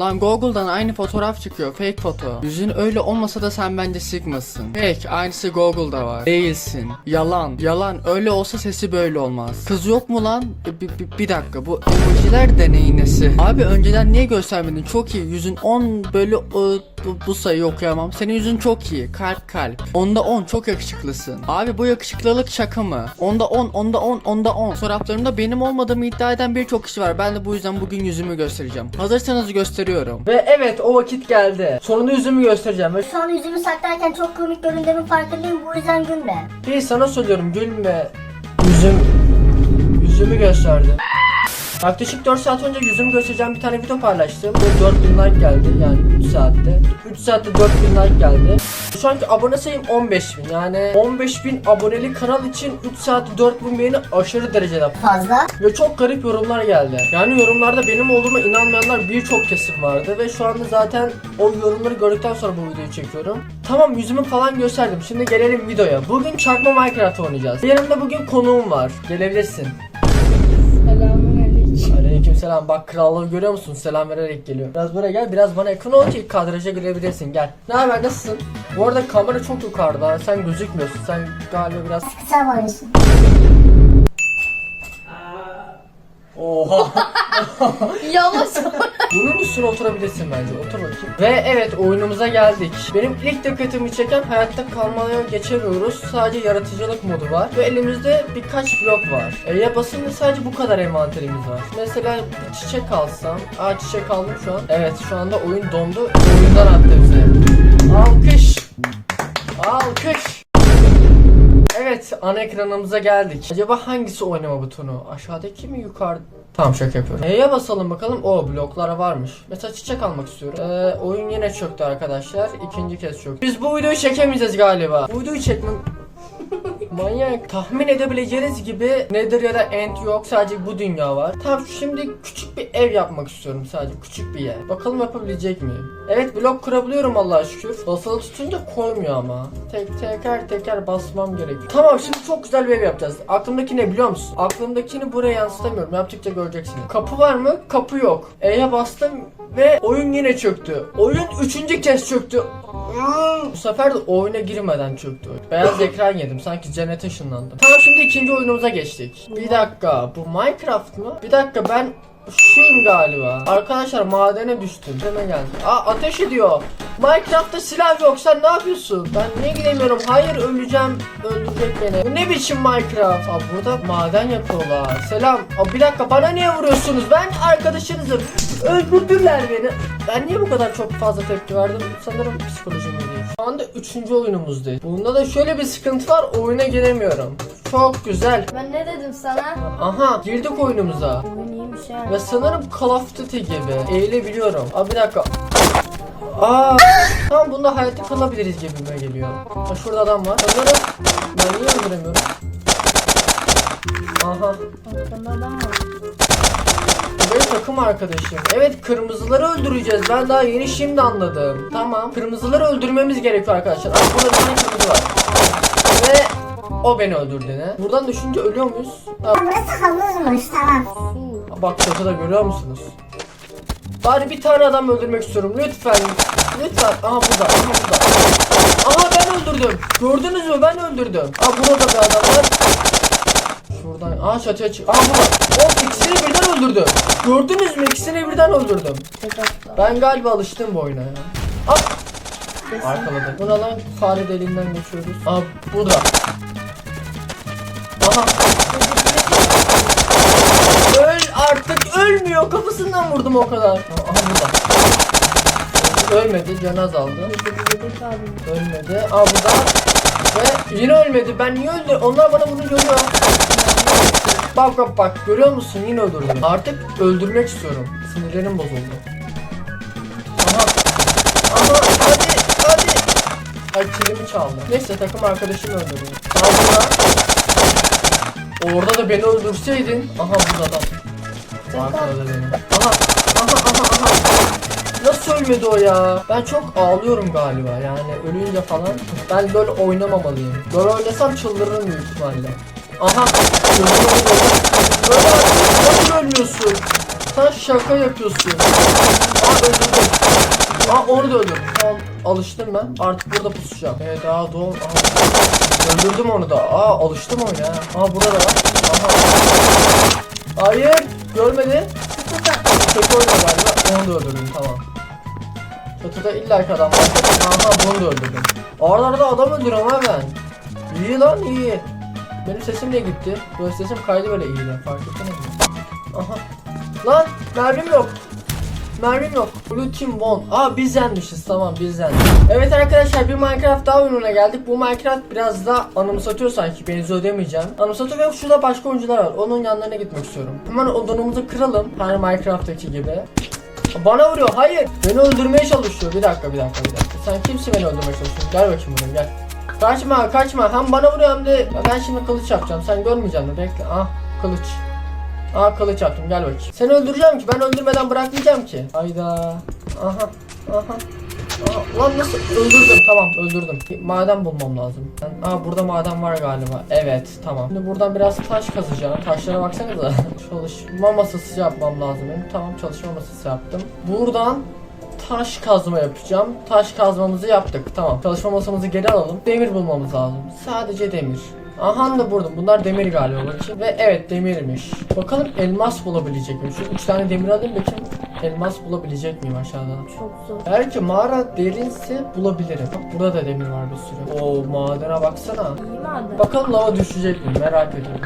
Lan Google'dan aynı fotoğraf çıkıyor fake foto. Yüzün öyle olmasa da sen bence Sigma'sın. Fake aynısı Google'da var. Değilsin. Yalan. Yalan öyle olsa sesi böyle olmaz. Kız yok mu lan? E, Bir, bir, dakika bu emojiler de neyin nesi? Abi önceden niye göstermedin? Çok iyi. Yüzün 10 böyle ı, bu, bu sayıyı okuyamam. Senin yüzün çok iyi. Kalp kalp. Onda 10 çok yakışıklısın. Abi bu yakışıklılık şaka mı? Onda 10, onda 10, onda 10. Fotoğraflarımda benim olmadığımı iddia eden birçok kişi var. Ben de bu yüzden bugün yüzümü göstereceğim. Hazırsanız gösteriyorum. Ve evet o vakit geldi. Sonunda yüzümü göstereceğim. Ve Şu an yüzümü saklarken çok komik göründüğümün farkındayım bu yüzden gülme. bir sana söylüyorum gülme. Yüzüm yüzümü gösterdi. Yaklaşık 4 saat önce yüzümü göstereceğim bir tane video paylaştım ve 4000 like geldi yani 3 saatte 3 saatte 4000 like geldi Şu anki abone sayım 15000 yani 15000 aboneli kanal için 3 saatte 4000 beğeni aşırı derecede Fazla. ve çok garip yorumlar geldi. Yani yorumlarda benim olduğuma inanmayanlar birçok kesim vardı ve şu anda zaten o yorumları gördükten sonra bu videoyu çekiyorum. Tamam yüzümü falan gösterdim. Şimdi gelelim videoya. Bugün çakma Minecraft oynayacağız. Yanımda bugün konuğum var. Gelebilirsin. Aleykümselam. Bak krallığı görüyor musun? Selam vererek geliyor. Biraz buraya gel. Biraz bana yakın ol ki kadraja girebilirsin. Gel. Ne haber? Nasılsın? Bu arada kamera çok yukarıda. Sen gözükmüyorsun. Sen galiba biraz... Kısa boylusun. Oha. Yavaş. Bunun üstüne oturabilirsin bence. Otur bakayım. Ve evet oyunumuza geldik. Benim ilk dikkatimi çeken hayatta kalmaya geçemiyoruz. Sadece yaratıcılık modu var. Ve elimizde birkaç blok var. E'ye basınca sadece bu kadar envanterimiz var. Mesela bir çiçek alsam. Aa çiçek aldım şu an. Evet şu anda oyun dondu. Oyundan attı bize. Alkış. Alkış. Evet ana ekranımıza geldik. Acaba hangisi oynama butonu? Aşağıdaki mi yukarı? Tamam şaka yapıyorum. E'ye basalım bakalım. O bloklara varmış. Mesela çiçek almak istiyorum. Ee, oyun yine çöktü arkadaşlar. İkinci kez çöktü. Biz bu videoyu çekemeyeceğiz galiba. Bu videoyu çekmem... Manyak. Tahmin edebileceğiniz gibi Nether ya da End yok. Sadece bu dünya var. Tamam şimdi küçük bir ev yapmak istiyorum sadece. Küçük bir yer. Bakalım yapabilecek miyim? Evet blok kurabiliyorum Allah'a şükür. Basılı tutunca koymuyor ama. Tek teker teker basmam gerekiyor. Tamam şimdi çok güzel bir ev yapacağız. Aklımdaki ne biliyor musun? Aklımdakini buraya yansıtamıyorum. Yaptıkça göreceksiniz. Kapı var mı? Kapı yok. E'ye bastım ve oyun yine çöktü. Oyun üçüncü kez çöktü. Bu sefer de oyuna girmeden çöktü. Beyaz ekran yedim. Sanki cennete ışınlandım. Tamam şimdi ikinci oyunumuza geçtik. Bir dakika. Bu Minecraft mı? Bir dakika ben şuyum galiba. Arkadaşlar madene düştüm. Hemen geldi. Aa ateş ediyor. Minecraft'ta silah yok. Sen ne yapıyorsun? Ben niye gidemiyorum? Hayır öleceğim. Öldürecek beni. Bu ne biçim Minecraft? Aa burada maden yapıyorlar. Selam. Aa bir dakika bana niye vuruyorsunuz? Ben arkadaşınızım. Öldürdüler beni. Ben niye bu kadar çok fazla tepki verdim? Sanırım psikolojim değil. Şu anda üçüncü oyunumuzdayız. Bunda da şöyle bir sıkıntı var. Oyuna giremiyorum. Çok güzel. Ben ne dedim sana? Aha girdik oyunumuza. Oyun iyiymiş ha. Ve sanırım Call of Duty gibi. Eğilebiliyorum. Aa bir dakika. Aa, tamam bunda hayatta kalabiliriz gibime geliyor. Ha, şurada adam var. Sanırım ben niye öldüremiyorum? Aha. Adam var. Benim takım arkadaşım. Evet kırmızıları öldüreceğiz. Ben daha yeni şimdi anladım. Tamam. Kırmızıları öldürmemiz gerekiyor arkadaşlar. Aa, burada bir tane kırmızı var. Ve o beni öldürdü ne? Buradan düşünce ölüyor muyuz? Aa, Burası havuzmuş tamam. Bak çatıda görüyor musunuz? Bari bir tane adam öldürmek istiyorum lütfen. Lütfen. Aha burada. Aha burada. Aha ben öldürdüm. Gördünüz mü? Ben öldürdüm. Aa burada da bir adam var. Şuradan. Aha çatıya çık. Aha burada. O ikisini birden öldürdüm. Gördünüz mü? İkisini birden öldürdüm. Ben galiba alıştım bu oyuna ya. Aa! Arkaladım. Buna lan fare deliğinden geçiyoruz. Aa burada. Aha. Öl artık ölmüyor. Kafasından vurdum o kadar. Aa, Aha burada. Ölmedi. Can azaldı. Ölmedi. Aa burada. Ve yine ölmedi. Ben niye öldü? Onlar bana bunu görüyor. Bak bak bak. Görüyor musun? Yine öldürdüm. Artık öldürmek istiyorum. Sinirlerim bozuldu. Aha. Aha. Hadi. Hadi. Ay kilimi çaldı. Neyse takım arkadaşım öldürdü. Burada. Orada da beni öldürseydin. Aha burada da. Aha. Aha aha aha. Nasıl ölmedi o ya? Ben çok ağlıyorum galiba yani ölünce falan. Ben böyle oynamamalıyım. Böyle oynasam çıldırırım büyük ihtimalle. Aha. Artık nasıl ölmüyorsun? Sen şaka yapıyorsun. Aa öldürdüm. Aa onu da öldürdüm. Tamam alıştım ben. Artık burada pusacağım. Evet daha doğum. Aha. Öldürdüm onu da. Aa alıştım oyuna. Aa burada. Aha. Hayır. Görmedi. Kötü oynuyor galiba. Onu da öldürdüm tamam. Çatıda illa ki adam var. Aha bunu da öldürdüm. Aralarda adam öldürüyorum ha ben. İyi lan iyi. Benim sesim de gitti. Böyle sesim kaydı böyle iyiden fark ettiniz mi? Aha. Lan mermim yok. Mermim yok. Blue Team won. Aa biz yenmişiz tamam biz yendik. Evet arkadaşlar bir Minecraft daha oyununa geldik. Bu Minecraft biraz da anımsatıyor sanki benziyor demeyeceğim. Anımsatıyor ve şurada başka oyuncular var. Onun yanlarına gitmek istiyorum. Hemen odunumuzu kıralım. Hani Minecraft'taki gibi. Bana vuruyor. Hayır. Beni öldürmeye çalışıyor. Bir dakika, bir dakika, bir dakika. Sen kimsin beni öldürmeye çalışıyorsun? Gel bakayım buraya, gel. Kaçma, kaçma. Hem bana vuruyor hem de ben şimdi kılıç yapacağım. Sen görmeyeceksin? Bekle. Ah, kılıç. Ah kılıç yaptım. Gel bakayım. Seni öldüreceğim ki. Ben öldürmeden bırakmayacağım ki. Hayda. Aha. Aha. Aa, lan nasıl öldürdüm tamam öldürdüm maden bulmam lazım ben, aa burada maden var galiba evet tamam şimdi buradan biraz taş kazacağım taşlara baksanıza çalışma masası yapmam lazım tamam çalışma masası yaptım buradan taş kazma yapacağım taş kazmamızı yaptık tamam çalışma masamızı geri alalım demir bulmamız lazım sadece demir Aha da buldum. Bunlar demir galiba bakayım. Ve evet demirmiş. Bakalım elmas bulabilecek miyim? Şu üç tane demir alayım bakayım. Elmas bulabilecek miyim aşağıda? Çok zor. Eğer ki mağara derinse bulabilirim. Bak burada da demir var bir sürü. Oo madene baksana. İyi madem. Bakalım lava düşecek mi? Merak ediyorum.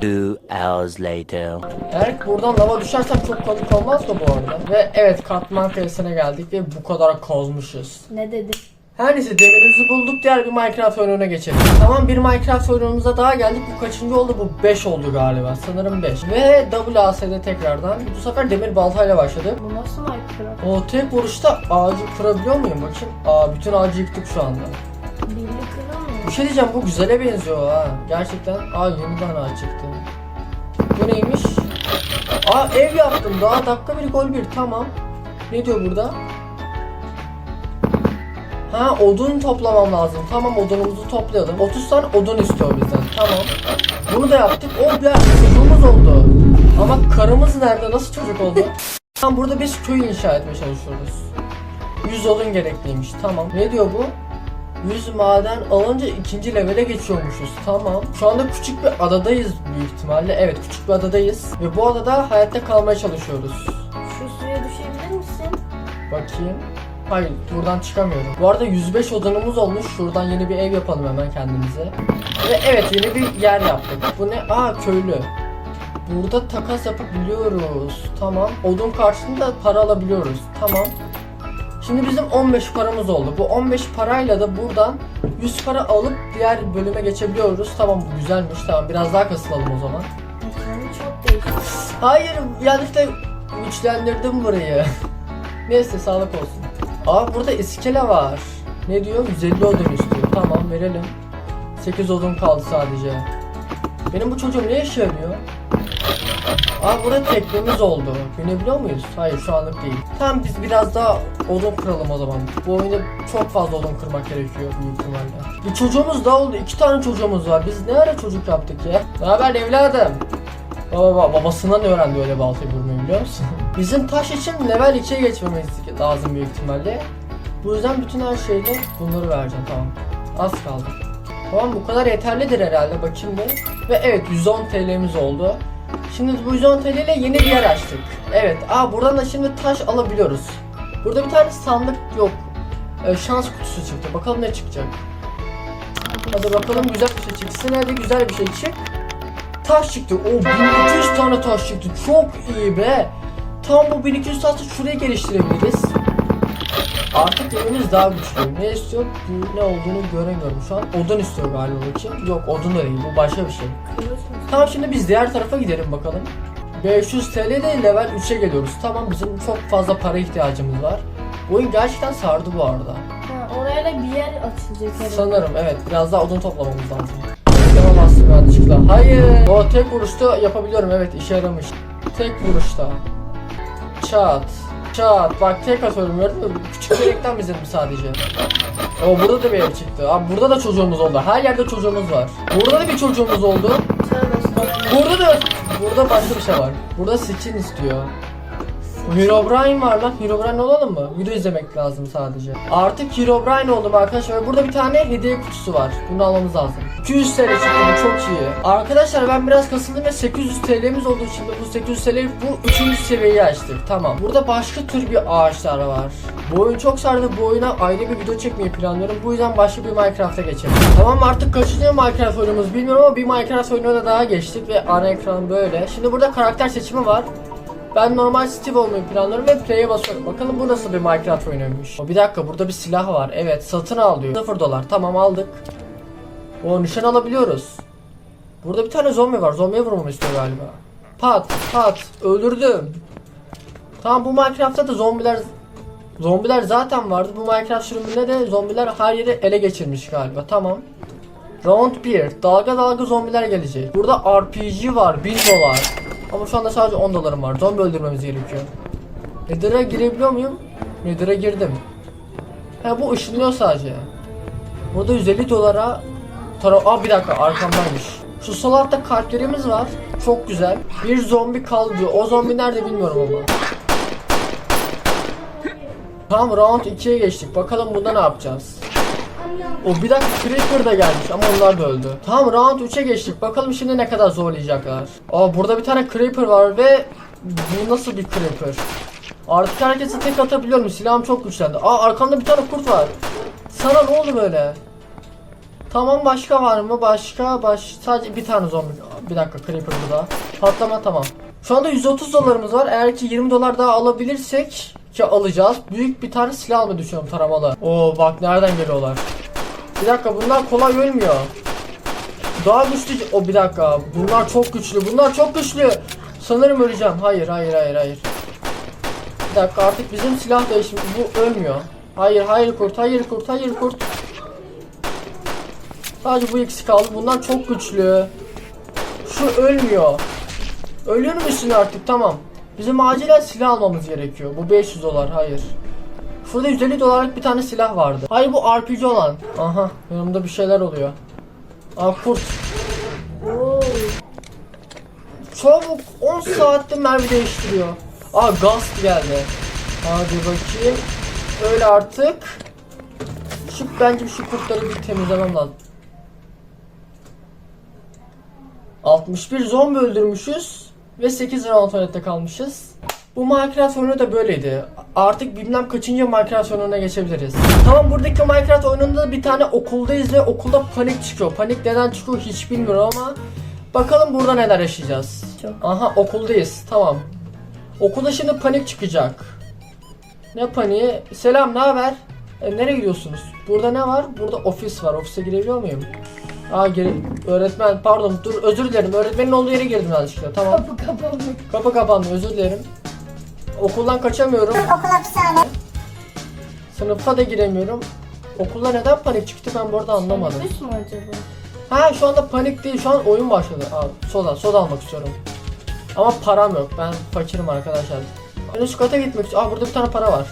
Two hours later. Eğer buradan lava düşersem çok komik olmaz mı bu arada? Ve evet katman kayasına geldik ve bu kadar kazmışız. Ne dedi? Her neyse demirimizi bulduk diğer bir Minecraft oyununa geçelim. Tamam bir Minecraft oyunumuza daha geldik. Bu kaçıncı oldu? Bu 5 oldu galiba. Sanırım 5. Ve WASD tekrardan. Bu sefer demir baltayla başladık. Bu nasıl Minecraft? O tek vuruşta ağacı kırabiliyor muyum bakayım? Aa bütün ağacı yıktık şu anda. Bir şey diyeceğim bu güzele benziyor ha. Gerçekten. Aa yeniden ağaç çıktı. Bu neymiş? Aa ev yaptım. Daha dakika bir gol bir tamam. Ne diyor burada? Ha odun toplamam lazım. Tamam odunumuzu toplayalım. 30 tane odun istiyor bizden. Tamam. Bunu da yaptık. O bir çocuğumuz oldu. Ama karımız nerede? Nasıl çocuk oldu? Tamam burada biz köy inşa etmeye çalışıyoruz. 100 odun gerekliymiş. Tamam. Ne diyor bu? 100 maden alınca ikinci levele geçiyormuşuz. Tamam. Şu anda küçük bir adadayız büyük ihtimalle. Evet küçük bir adadayız. Ve bu adada hayatta kalmaya çalışıyoruz. Şu suya düşebilir misin? Bakayım. Hayır buradan çıkamıyorum. Bu arada 105 odunumuz olmuş. Şuradan yeni bir ev yapalım hemen kendimize. Ve evet yeni bir yer yaptık. Bu ne? Aa köylü. Burada takas yapabiliyoruz. Tamam. Odun karşılığında para alabiliyoruz. Tamam. Şimdi bizim 15 paramız oldu. Bu 15 parayla da buradan 100 para alıp diğer bölüme geçebiliyoruz. Tamam bu güzelmiş. Tamam biraz daha kasılalım o zaman. Çok değişik. Hayır yanlışlıkla güçlendirdim burayı. Neyse sağlık olsun. Aa burada iskele var. Ne diyor? 150 odun istiyor. Tamam verelim. 8 odun kaldı sadece. Benim bu çocuğum ne işe yarıyor? Aa burada teknemiz oldu. Binebiliyor muyuz? Hayır şu anlık değil. Tamam biz biraz daha odun kıralım o zaman. Bu oyunda çok fazla odun kırmak gerekiyor büyük ihtimalle. Bir çocuğumuz daha oldu. İki tane çocuğumuz var. Biz ne ara çocuk yaptık ya? Ne haber evladım? Baba baba babasından öğrendi öyle baltayı vurmayı biliyor musun? Bizim taş için level 2'ye geçmemiz lazım büyük ihtimalle. Bu yüzden bütün her şeyle bunları vereceğim tamam. Az kaldı. Tamam bu kadar yeterlidir herhalde bakayım bir. Ve evet 110 TL'miz oldu. Şimdi bu 110 TL ile yeni bir yer açtık. Evet aa buradan da şimdi taş alabiliyoruz. Burada bir tane sandık yok. Ee, şans kutusu çıktı. Bakalım ne çıkacak. Hadi bakalım güzel bir şey çıksın. Hadi güzel bir şey çık. Taş çıktı. O 1200 tane taş çıktı. Çok iyi be. Tam bu 1200 taşı şuraya geliştirebiliriz. Artık evimiz daha güçlü. Ne istiyor? Ne olduğunu göremiyorum şu an. Odun istiyor galiba bakayım. Yok odun da değil. Bu başka bir şey. Tamam şimdi biz diğer tarafa gidelim bakalım. 500 TL de level 3'e geliyoruz. Tamam bizim çok fazla para ihtiyacımız var. Oyun gerçekten sardı bu arada. Ha, oraya da bir yer açılacak herhalde. Sanırım evet biraz daha odun toplamamız lazım. Tamam aslında yanlışlıkla. Hayır. O tek vuruşta yapabiliyorum evet işe yaramış. Tek vuruşta. Çat. Çat. Bak tek atıyorum gördün mü? Küçük bir reklam izledim sadece. O burada da bir ev çıktı. Abi burada da çocuğumuz oldu. Her yerde çocuğumuz var. Burada da bir çocuğumuz oldu. Burada da burada başka bir şey var. Burada skin istiyor. Herobrine var lan. Herobrine olalım mı? Video izlemek lazım sadece. Artık Herobrine oldum arkadaşlar. Ve Burada bir tane hediye kutusu var. Bunu almamız lazım. 200 TL çıktı bu çok iyi. Arkadaşlar ben biraz kasıldım ve 800 TL'miz olduğu için de bu 800 TL bu 3. seviyeyi açtık. Tamam. Burada başka tür bir ağaçlar var. Bu oyun çok sardı. Bu oyuna ayrı bir video çekmeyi planlıyorum. Bu yüzden başka bir Minecraft'a geçelim. Tamam artık kaçıncı Minecraft oyunumuz bilmiyorum ama bir Minecraft oyununa daha geçtik ve ana ekran böyle. Şimdi burada karakter seçimi var. Ben normal Steve olmayı planlıyorum ve play'e basıyorum. Bakalım bu nasıl bir Minecraft oyunuymuş. Bir dakika burada bir silah var. Evet satın al diyor. 0 dolar. Tamam aldık. O nişan alabiliyoruz. Burada bir tane zombi var. Zombiye vurmamı istiyor galiba. Pat pat öldürdüm. Tamam bu Minecraft'ta da zombiler Zombiler zaten vardı. Bu Minecraft sürümünde de zombiler her yeri ele geçirmiş galiba. Tamam. Round 1. Dalga dalga zombiler gelecek. Burada RPG var. 1000 dolar. Ama şu anda sadece 10 dolarım var. Zombi öldürmemiz gerekiyor. Nether'a girebiliyor muyum? Nether'a girdim. Ha bu ışınlıyor sadece. Burada 150 dolara Tara Aa bir dakika arkamdaymış. Şu sol altta kalplerimiz var. Çok güzel. Bir zombi kaldı. O zombi nerede bilmiyorum ama. Tamam round 2'ye geçtik. Bakalım bunda ne yapacağız? O bir dakika Creeper da gelmiş ama onlar da öldü. Tamam round 3'e geçtik. Bakalım şimdi ne kadar zorlayacaklar. Aa burada bir tane Creeper var ve bu nasıl bir Creeper? Artık herkese tek atabiliyorum. Silahım çok güçlendi. Aa arkamda bir tane kurt var. Sana ne oldu böyle? Tamam başka var mı? Başka baş sadece bir tane zombi. Bir dakika Creeper burada. Patlama tamam. Şu anda 130 dolarımız var. Eğer ki 20 dolar daha alabilirsek ki alacağız. Büyük bir tane silah almayı düşünüyorum taramalı. Oo bak nereden geliyorlar. Bir dakika bunlar kolay ölmüyor. Daha güçlü. O bir dakika. Bunlar çok güçlü. Bunlar çok güçlü. Sanırım öleceğim. Hayır hayır hayır hayır. Bir dakika artık bizim silah değişimi bu ölmüyor. Hayır hayır kurt hayır kurt hayır kurt. Sadece bu ikisi kaldı. Bunlar çok güçlü. Şu ölmüyor. Ölür müsün artık tamam. Bizim acilen silah almamız gerekiyor. Bu 500 dolar hayır. Şurada 150 dolarlık bir tane silah vardı. Hayır bu RPG olan. Aha yanımda bir şeyler oluyor. Aa kurt. Oo. Çabuk 10 saatte mermi değiştiriyor. Aa gaz geldi. Hadi bakayım. Öyle artık. Şu bence şu kurtları bir temizlemem lazım. 61 zombi öldürmüşüz ve 8 round tuvalette kalmışız. Bu Minecraft oyunu da böyleydi. Artık bilmem kaçıncı Minecraft oyununa geçebiliriz. Tamam buradaki Minecraft oyununda bir tane okuldayız ve okulda panik çıkıyor. Panik neden çıkıyor hiç bilmiyorum ama bakalım burada neler yaşayacağız. Çok. Aha okuldayız. Tamam. Okulda şimdi panik çıkacak. Ne paniği? Selam, ne haber? E, nereye gidiyorsunuz? Burada ne var? Burada ofis var. Ofise girebiliyor muyum? Aa geri öğretmen pardon dur özür dilerim. Öğretmenin olduğu yere girdim yanlışlıkla. Tamam. Kapı kapandı. Kapı kapandı özür dilerim. Okuldan kaçamıyorum. Okul hapishane. Sınıfa da giremiyorum. Okulda neden panik çıktı ben bu arada anlamadım. Teneffüs mü acaba? Ha şu anda panik değil şu an oyun başladı. Aa, soda soda almak istiyorum. Ama param yok ben fakirim arkadaşlar. Ben üst kata gitmek istiyorum. Aa burada bir tane para var.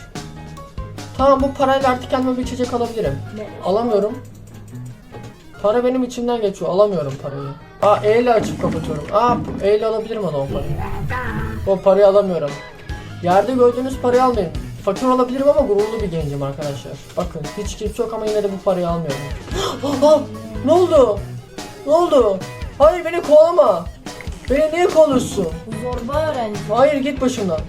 Tamam bu parayla artık kendime bir içecek alabilirim. Ne? Alamıyorum. Para benim içimden geçiyor. Alamıyorum parayı. Aa E ile açıp kapatıyorum. Aa E ile alabilirim o parayı. O parayı alamıyorum. Yerde gördüğünüz parayı almayın. Fakir olabilirim ama gururlu bir gencim arkadaşlar. Bakın hiç kimse yok ama yine de bu parayı almıyorum. Aa, ne oldu? Ne oldu? Hayır beni kovalama. Beni niye kovalıyorsun? Zorba öğrenci. Hayır git başımdan.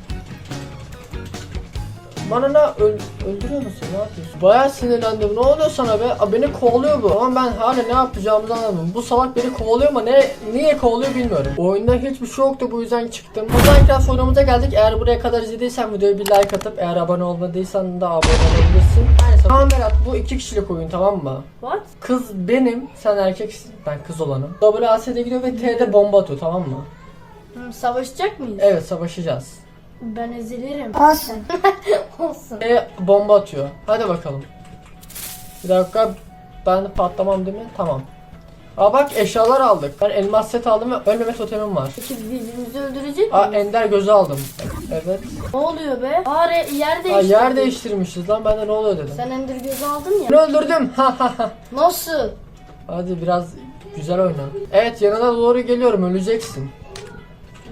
Bana ne öl- öldürüyor musun? Ne yapıyorsun? Bayağı sinirlendim. Ne oluyor sana be? Aa, beni kovalıyor bu. Ama ben hala ne yapacağımızı anlamadım. Bu salak beni kovalıyor ama ne niye kovalıyor bilmiyorum. Oyunda hiçbir şey yoktu bu yüzden çıktım. O Minecraft oyunumuza geldik. Eğer buraya kadar izlediysen videoya bir like atıp eğer abone olmadıysan da abone olabilirsin. Neyse. Tamam Berat bu iki kişilik oyun tamam mı? What? Kız benim, sen erkeksin. Ben kız olanım. WASD gidiyor ve T'de bomba atıyor tamam mı? Hı, savaşacak mıyız? Evet savaşacağız. Ben ezilirim. Olsun. Olsun. E bomba atıyor. Hadi bakalım. Bir dakika ben de patlamam değil mi? Tamam. Aa bak eşyalar aldık. Ben elmas set aldım ve ölmeme totemim var. Peki birbirimizi öldürecek Aa miyiz? ender gözü aldım. Evet. Ne oluyor be? Aa re- yer Aa değiştirdik. yer değiştirmişiz lan ben de ne oluyor dedim. Sen ender gözü aldın ya. öldürdüm. Nasıl? Hadi biraz güzel oyna. Evet yanına doğru geliyorum öleceksin.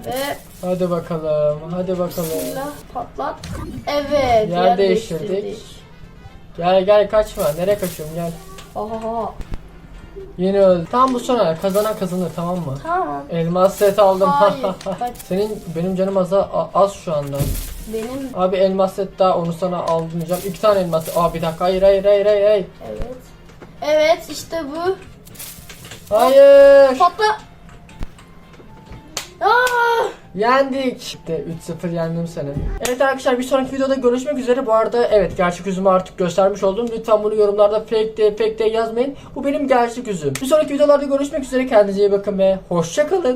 Ve Hadi bakalım. Hadi bakalım. silah patlat. Evet. Yer değiştirdik. Gel gel kaçma. Nereye kaçıyorum gel. Oha. Yeni öldü. Tam bu son el. Kazanan kazanır tamam mı? Tamam. Elmas set aldım. Hayır. Senin benim canım az, az şu anda. Benim Abi elmas set daha onu sana aldırmayacağım. İki tane elmas. Aa bir dakika hayır hayır hayır hayır. hayır. evet. Evet işte bu. Hayır. Patla. Aa! Yendik. İşte 3-0 yendim seni. Evet arkadaşlar bir sonraki videoda görüşmek üzere. Bu arada evet gerçek yüzümü artık göstermiş oldum. Lütfen bunu yorumlarda fake de fake de yazmayın. Bu benim gerçek yüzüm. Bir sonraki videolarda görüşmek üzere. Kendinize iyi bakın ve hoşça kalın.